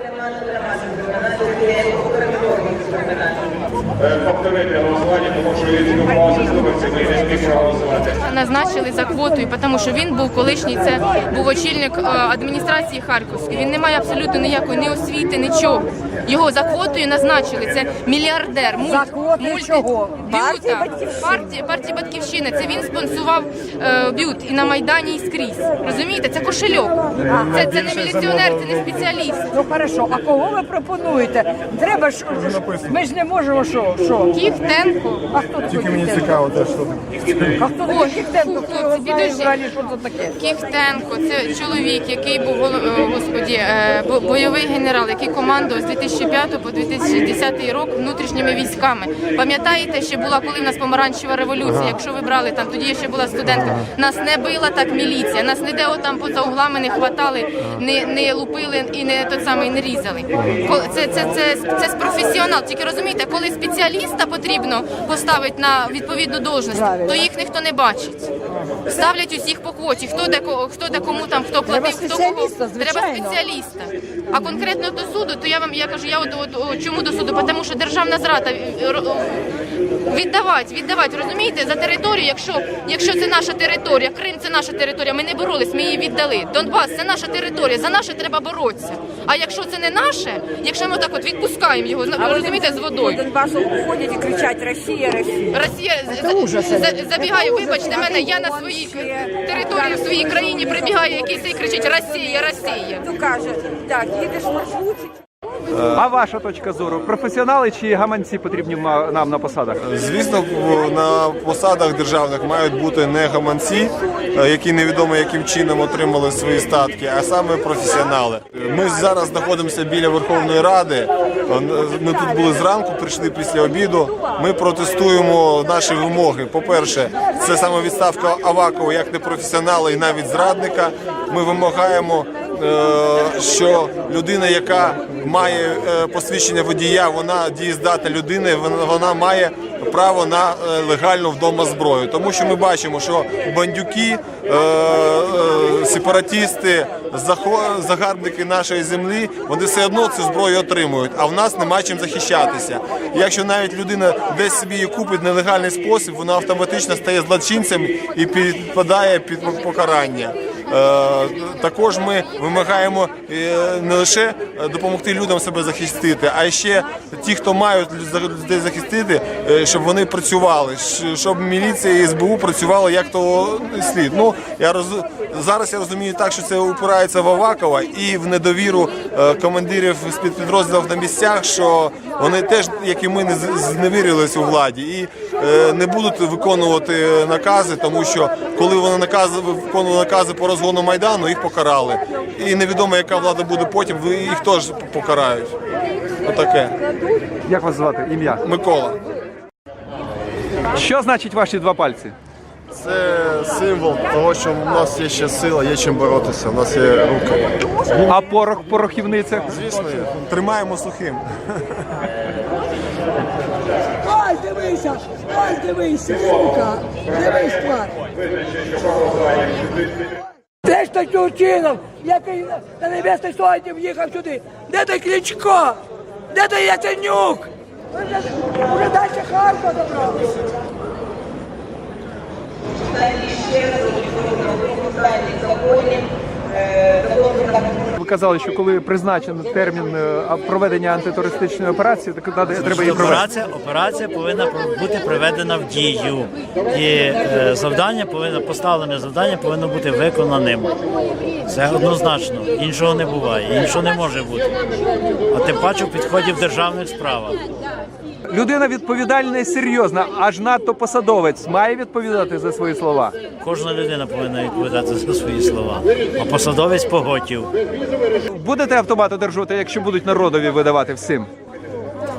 なので、これで終わりにするみたいな。Повторити голосування, тому що він спілкувався з виборцями і не зміг проголосувати. назначили за квотою, тому що він був колишній, це був очільник е, адміністрації Харківської. Він не має абсолютно ніякої ні освіти, нічого. Його за квотою назначили. Це мільярдер. Мульт, За квотою чого? Партії. Партії, партії Батьківщина. Це він спонсував е, бют і на Майдані, і скрізь. Розумієте? Це кошельок. Це, це не міліціонер, це не спеціаліст. Ну хорошо, а кого ви пропонуєте? Треба ж ми ж не можемо що, що? Кіхтенко. А хто такий Тільки мені цікаво, те, що. А хто такий Кіхтенко? Хто його знає підожди. взагалі, що це таке? Кіхтенко, це чоловік, який був голо- е, господі, е, бо- бойовий генерал, який командував з 2005 по 2010 рік внутрішніми військами. Пам'ятаєте, ще була коли в нас помаранчева революція? Якщо ви брали там, тоді я ще була студентка. Нас не била так міліція, нас ніде отам поза углами не хватали, не, не лупили і не тот самий не різали. Ко- Це, це, це, це з професіонал. Тільки розумієте, коли спеціаліста потрібно поставити на відповідну должність, то їх ніхто не бачить. Ставлять усіх по квоті. Хто де хто де кому там хто платив, хто кого треба спеціаліста. А конкретно до суду, то я вам я кажу, я от, от, от чому до суду? Тому що державна зрада е, віддавати, віддавати, розумієте, за територію, якщо, якщо це наша територія, Крим це наша територія, ми не боролись, ми її віддали. Донбас це наша територія, за наше треба боротися. А якщо це не наше, якщо ми так от відпускаємо його, зна- розумієте, з водою. Донбасу ходять і кричать Росія, Росія. Росія Це за- за- забігаю, вибачте мене, я на своїй території в своїй країні прибігає якийсь і кричить Росія, Росія. То каже, так, їдеш в маршрутці. А ваша точка зору? Професіонали чи гаманці потрібні нам на посадах? Звісно, на посадах державних мають бути не гаманці, е, які невідомо яким чином отримали свої статки, а саме професіонали. Ми зараз знаходимося біля Верховної Ради. Е, Ми тут були зранку, прийшли після обіду. Ми протестуємо наші вимоги. По-перше, це саме відставка Авакова як непрофесіонала і навіть зрадника. Ми вимагаємо що людина, яка має е, посвідчення водія, вона дієздатна людина, і вона, має право на е, легальну вдома зброю. Тому що ми бачимо, що бандюки, е, е, сепаратісти, загарбники нашої землі, вони все одно цю зброю отримують, а в нас нема чим захищатися. Якщо навіть людина десь собі її купить нелегальний спосіб, вона автоматично стає злочинцем і підпадає під покарання. Е, Також ми вимагаємо е, не лише допомогти людям себе захистити, а ще ті, хто мають людей захистити, е, щоб вони працювали, щоб міліція і СБУ працювали як то слід. Ну я роз... зараз я розумію так, що це упирається в Авакова і в недовіру командирів спецпідрозділів на місцях, що вони теж, як і ми, не з- зневірились у владі і не будуть виконувати накази, тому що коли вони накази виконували накази по розгону майдану, їх покарали. І невідомо, яка влада буде потім, їх теж покарають. Отаке. Як вас звати? Ім'я? Микола. Що значить ваші два пальці? Це символ того, що в нас є ще сила, є чим боротися. У нас є руки. А порох в порохівницях? Звісно, тримаємо сухим. Ай, дивися! Ай, дивись, сука! Дивись, тварь! Де ж такий учинок, який на, на небесний сьогодні в'їхав сюди? Де той Кличко? Де той Яценюк? Вже далі Харкова забрали. Ви казали, що коли призначений термін е, проведення антитерористичної операції, так треба її провести. Операція, операція повинна бути приведена в дію. І е, завдання повинно поставлене завдання повинно бути виконаним. Це однозначно. Іншого не буває, іншого не може бути. А тим паче в підході в державних справах. Людина відповідальна і серйозна, аж надто посадовець має відповідати за свої слова. Кожна людина повинна відповідати за свої слова. А посадовець поготів. Будете автомат одержувати, якщо будуть народові видавати всім?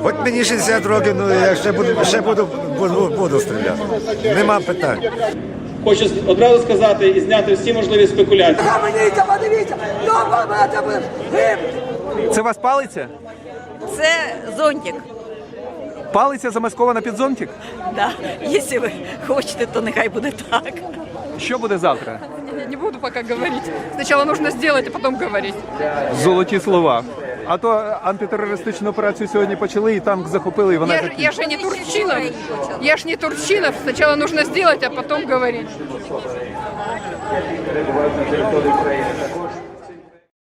Хоч мені 60 років, ну я ще буду ще буду, буду, буду стріляти. Нема питань. Хочу одразу сказати і зняти всі можливі спекуляції. Каменіться, подивіться! Дома мене буде гиб! Це вас палиця? Це зонтик. Палиця замаскована під зонтик? Да. Якщо ви хочете, то нехай буде так. Що буде завтра? Не буду пока говорить. Сначала нужно сделать, а потом говорить. Золоті слова. А то антитерористичну операцію сьогодні почали і танк захопили, і вона Я ж, я же не Турчинов. Я ж не Турчинов. Сначала нужно сделать, а потом говорить.